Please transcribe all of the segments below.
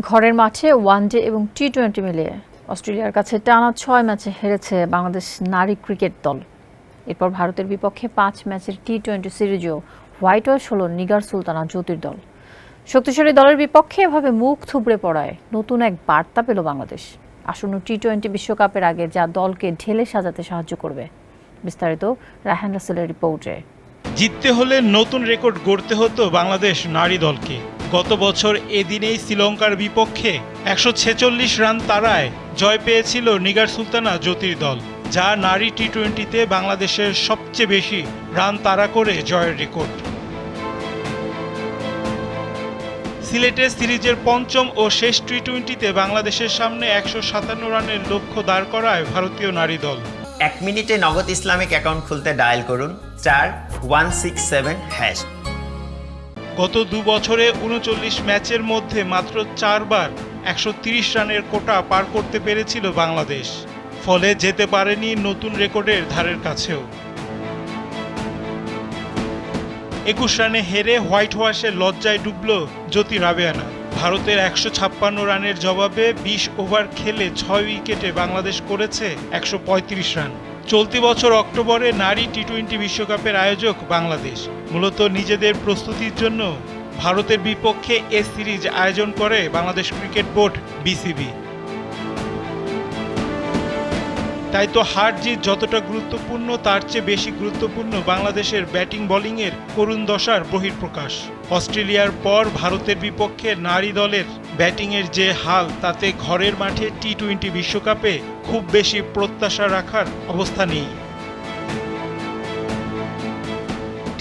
ঘরের মাঠে ওয়ানডে এবং টি টোয়েন্টি মিলিয়ে অস্ট্রেলিয়ার কাছে টানা ছয় ম্যাচে হেরেছে বাংলাদেশ নারী ক্রিকেট দল। এরপর ভারতের বিপক্ষে পাঁচ ম্যাচের টি টোয়েন্টি সিরিজেও হোয়াইট ওয়াশ হল নিগার সুলতানা জ্যোতির দল। শক্তিশালী দলের বিপক্ষে এভাবে মুখ থুবড়ে পড়ায় নতুন এক বার্তা পেল বাংলাদেশ। আসন্ন টি টোয়েন্টি বিশ্বকাপের আগে যা দলকে ঢেলে সাজাতে সাহায্য করবে, বিস্তারিত রাহান রাসেলের রিপোর্টে। জিততে হলে নতুন রেকর্ড গড়তে হতো বাংলাদেশ নারী দলকে। গত বছর এদিনেই শ্রীলঙ্কার বিপক্ষে একশো ছেচল্লিশ রান তারায় জয় পেয়েছিল নিগার সুলতানা জ্যোতির দল, যা নারী টি টোয়েন্টিতে বাংলাদেশের সবচেয়ে বেশি রান তাড়া করে জয়ের রেকর্ড। সিলেটে সিরিজের পঞ্চম ও শেষ টি টোয়েন্টিতে বাংলাদেশের সামনে একশো সাতান্ন রানের লক্ষ্য দাঁড় করায় ভারতীয় নারী দল। এক মিনিটে নগদ ইসলামিক অ্যাকাউন্ট খুলতে ডায়াল করুন, চার, ওয়ান, সিক্স, সেভেন, হ্যাশ। গত দু বছরে উনচল্লিশ ম্যাচের মধ্যে মাত্র চারবার একশো রানের কোটা পার করতে পেরেছিল বাংলাদেশ। ফলে যেতে পারেনি নতুন রেকর্ডের ধারের কাছেও। একুশ রানে হেরে হোয়াইট ওয়াশে লজ্জায় ডুবল জ্যোতি রাবেয়ানা। ভারতের একশো ছাপ্পান্ন রানের জবাবে বিশ ওভার খেলে ছয় উইকেটে বাংলাদেশ করেছে একশো পঁয়ত্রিশ রান। চলতি বছর অক্টোবরে নারী টি টোয়েন্টি বিশ্বকাপের আয়োজক বাংলাদেশ। মূলত নিজেদের প্রস্তুতির জন্য ভারতের বিপক্ষে এ সিরিজ আয়োজন করে বাংলাদেশ ক্রিকেট বোর্ড, বিসিবি। তাই তো হার জিত যতটা গুরুত্বপূর্ণ, তার চেয়ে বেশি গুরুত্বপূর্ণ বাংলাদেশের ব্যাটিং বোলিংয়ের করুণ দশার বহিঃপ্রকাশ। অস্ট্রেলিয়ার পর ভারতের বিপক্ষে নারী দলের ব্যাটিংয়ের যে হাল, তাতে ঘরের মাঠে টি টোয়েন্টি বিশ্বকাপে খুব বেশি প্রত্যাশা রাখার অবস্থা নেই।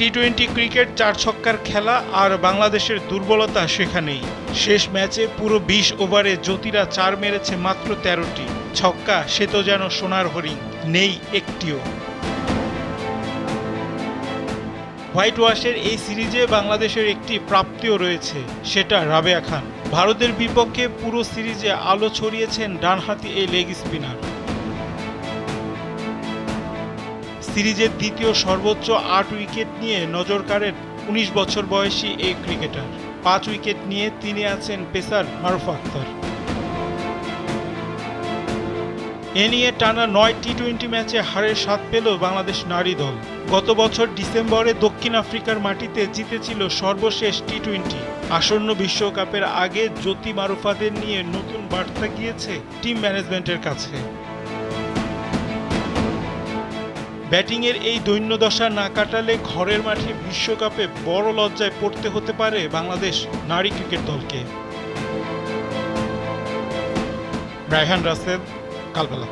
টি টোয়েন্টি ক্রিকেট চার ছক্কার খেলা আর বাংলাদেশের দুর্বলতা সেখানেই। শেষ ম্যাচে পুরো বিশ ওভারে জ্যোতিরা চার মেরেছে মাত্র তেরোটি। ছক্কা, সে তো যেন সোনার হরিণ, নেই একটিও। হোয়াইট ওয়াশের এই সিরিজে বাংলাদেশের একটি প্রাপ্তিও রয়েছে, সেটা রাবেয়া খান। ভারতের বিপক্ষে পুরো সিরিজে আলো ছড়িয়েছেন ডানহাতি এই লেগ স্পিনার। সিরিজের দ্বিতীয় সর্বোচ্চ আট উইকেট নিয়ে নজর কাড়েন উনিশ বছর বয়সী এই ক্রিকেটার। পাঁচ উইকেট নিয়ে তিনি আছেন পেসার মারুফ আক্তার এ নিয়ে টানা নয় টি টোয়েন্টি ম্যাচে হারের স্বাদ পেল বাংলাদেশ নারী দল। গত বছর ডিসেম্বরে দক্ষিণ আফ্রিকার মাটিতে জিতেছিল সর্বশেষ টি টোয়েন্টি আসন্ন বিশ্বকাপের আগে জ্যোতি মারুফাদের নিয়ে নতুন বার্তা গিয়েছে টিম ম্যানেজমেন্টের কাছে। ব্যাটিংয়ের এই দৈন্যদশা না কাটালে ঘরের মাঠে বিশ্বকাপে বড় লজ্জায় পড়তে হতে পারে বাংলাদেশ নারী ক্রিকেট দলকে। রায়হান রাসেদ কালবেলা।